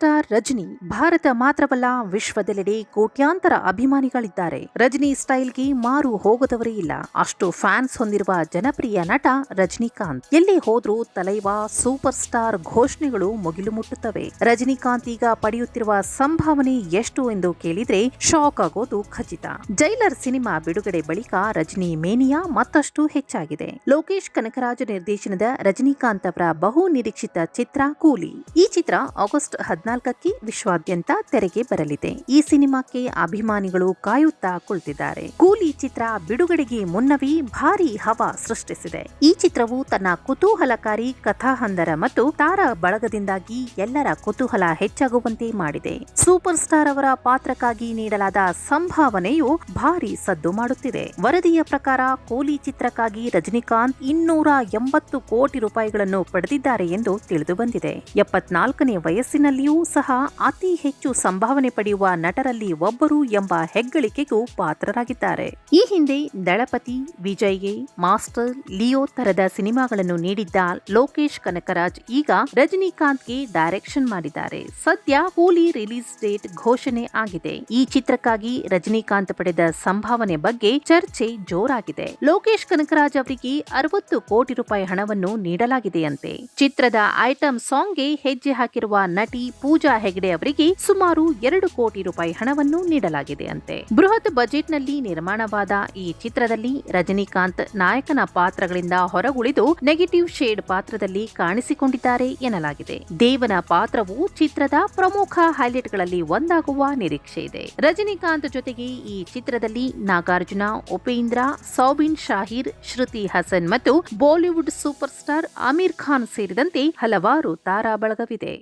Hasta Rajani Bharat ಮಾತ್ರವಲ್ಲ ವಿಶ್ವದೆಲ್ಲೆಡೆ ಕೋಟ್ಯಾಂತರ ಅಭಿಮಾನಿಗಳಿದ್ದಾರೆ. ರಜನಿ ಸ್ಟೈಲ್ಗೆ ಮಾರು ಹೋಗದವರೇ ಇಲ್ಲ. ಅಷ್ಟು ಫ್ಯಾನ್ಸ್ ಹೊಂದಿರುವ ಜನಪ್ರಿಯ ನಟ ರಜನಿಕಾಂತ್. ಎಲ್ಲಿ ಹೋದ್ರೂ ತಲೈವ ಸೂಪರ್ ಸ್ಟಾರ್ ಘೋಷಣೆಗಳು ಮುಗಿಲು ಮುಟ್ಟುತ್ತವೆ. ರಜನಿಕಾಂತ್ ಈಗ ಪಡೆಯುತ್ತಿರುವ ಸಂಭಾವನೆ ಎಷ್ಟು ಎಂದು ಕೇಳಿದ್ರೆ ಶಾಕ್ ಆಗೋದು ಖಚಿತ. ಜೈಲರ್ ಸಿನಿಮಾ ಬಿಡುಗಡೆ ಬಳಿಕ ರಜನಿ ಮೇನಿಯಾ ಮತ್ತಷ್ಟು ಹೆಚ್ಚಾಗಿದೆ. ಲೋಕೇಶ್ ಕನಕರಾಜ ನಿರ್ದೇಶನದ ರಜನಿಕಾಂತ್ ಅವರ ಬಹು ನಿರೀಕ್ಷಿತ ಚಿತ್ರ ಕೂಲಿ. ಈ ಚಿತ್ರ ಆಗಸ್ಟ್ ಹದಿನಾಲ್ಕಕ್ಕೆ ವಿಶ್ವಾದ್ಯಂತ ತೆರೆಗೆ ಬರಲಿದೆ. ಈ ಸಿನಿಮಾಕ್ಕೆ ಅಭಿಮಾನಿಗಳು ಕಾಯುತ್ತಾ ಕುಳಿತಿದ್ದಾರೆ. ಕೂಲಿ ಚಿತ್ರ ಬಿಡುಗಡೆಗೆ ಮುನ್ನವೇ ಭಾರಿ ಹವಾ ಸೃಷ್ಟಿಸಿದೆ. ಈ ಚಿತ್ರವು ತನ್ನ ಕುತೂಹಲಕಾರಿ ಕಥಾಹಂದರ ಮತ್ತು ತಾರಾ ಬಳಗದಿಂದಾಗಿ ಎಲ್ಲರ ಕುತೂಹಲ ಹೆಚ್ಚಾಗುವಂತೆ ಮಾಡಿದೆ. ಸೂಪರ್ ಸ್ಟಾರ್ ಅವರ ಪಾತ್ರಕ್ಕಾಗಿ ನೀಡಲಾದ ಸಂಭಾವನೆಯು ಭಾರಿ ಸದ್ದು ಮಾಡುತ್ತಿದೆ. ವರದಿಯ ಪ್ರಕಾರ ಕೂಲಿ ಚಿತ್ರಕ್ಕಾಗಿ ರಜನಿಕಾಂತ್ ಇನ್ನೂರ ಎಂಬತ್ತು ಕೋಟಿ ರೂಪಾಯಿಗಳನ್ನು ಪಡೆದಿದ್ದಾರೆ ಎಂದು ತಿಳಿದು ಬಂದಿದೆ ಎಪ್ಪತ್ನಾಲ್ಕನೇ ವಯಸ್ಸಿನಲ್ಲಿಯೂ ಸಹ ಅತಿ ಹೆಚ್ಚು ಸಂಭಾವನೆ ಪಡೆಯುವ ನಟರಲ್ಲಿ ಒಬ್ಬರು ಎಂಬ ಹೆಗ್ಗಳಿಕೆಗೂ ಪಾತ್ರರಾಗಿದ್ದಾರೆ. ಈ ಹಿಂದೆ ದಳಪತಿ ವಿಜಯ್ಗೆ ಮಾಸ್ಟರ್ ಲಿಯೋ ತರದ ಸಿನಿಮಾಗಳನ್ನು ನೀಡಿದ್ದ ಲೋಕೇಶ್ ಕನಕರಾಜ್ ಈಗ ರಜನಿಕಾಂತ್ಗೆ ಡೈರೆಕ್ಷನ್ ಮಾಡಿದ್ದಾರೆ. ಸದ್ಯ ಕೂಲಿ ರಿಲೀಸ್ ಡೇಟ್ ಘೋಷಣೆ ಆಗಿದೆ. ಈ ಚಿತ್ರಕ್ಕಾಗಿ ರಜನಿಕಾಂತ್ ಪಡೆದ ಸಂಭಾವನೆ ಬಗ್ಗೆ ಚರ್ಚೆ ಜೋರಾಗಿದೆ. ಲೋಕೇಶ್ ಕನಕರಾಜ್ ಅವರಿಗೆ ಅರವತ್ತು ಕೋಟಿ ರೂಪಾಯಿ ಹಣವನ್ನು ನೀಡಲಾಗಿದೆಯಂತೆ. ಚಿತ್ರದ ಐಟಂ ಸಾಂಗ್ಗೆ ಹೆಜ್ಜೆ ಹಾಕಿರುವ ನಟಿ ಪೂಜಾ ಹೆಗಡೆ ಅವರಿಗೆ ಸುಮಾರು ಎರಡು ಕೋಟಿ ರೂಪಾಯಿ ಹಣವನ್ನು ನೀಡಲಾಗಿದೆ ಅಂತೆ ಬೃಹತ್ ಬಜೆಟ್ನಲ್ಲಿ ನಿರ್ಮಾಣವಾದ ಈ ಚಿತ್ರದಲ್ಲಿ ರಜನಿಕಾಂತ್ ನಾಯಕನ ಪಾತ್ರಗಳಿಂದ ಹೊರಗುಳಿದು ನೆಗೆಟಿವ್ ಶೇಡ್ ಪಾತ್ರದಲ್ಲಿ ಕಾಣಿಸಿಕೊಂಡಿದ್ದಾರೆ ಎನ್ನಲಾಗಿದೆ. ದೇವನ ಪಾತ್ರವು ಚಿತ್ರದ ಪ್ರಮುಖ ಹೈಲೈಟ್ಗಳಲ್ಲಿ ಒಂದಾಗುವ ನಿರೀಕ್ಷೆ ಇದೆ. ರಜನಿಕಾಂತ್ ಜೊತೆಗೆ ಈ ಚಿತ್ರದಲ್ಲಿ ನಾಗಾರ್ಜುನ, ಉಪೇಂದ್ರ, ಸೌಬಿನ್ ಶಾಹಿರ್, ಶ್ರುತಿ ಹಸನ್ ಮತ್ತು Bollywood super star Aamir Khan ಸೇರಿದಂತೆ ಹಲವಾರು ತಾರಾ ಬಳಗವಿದೆ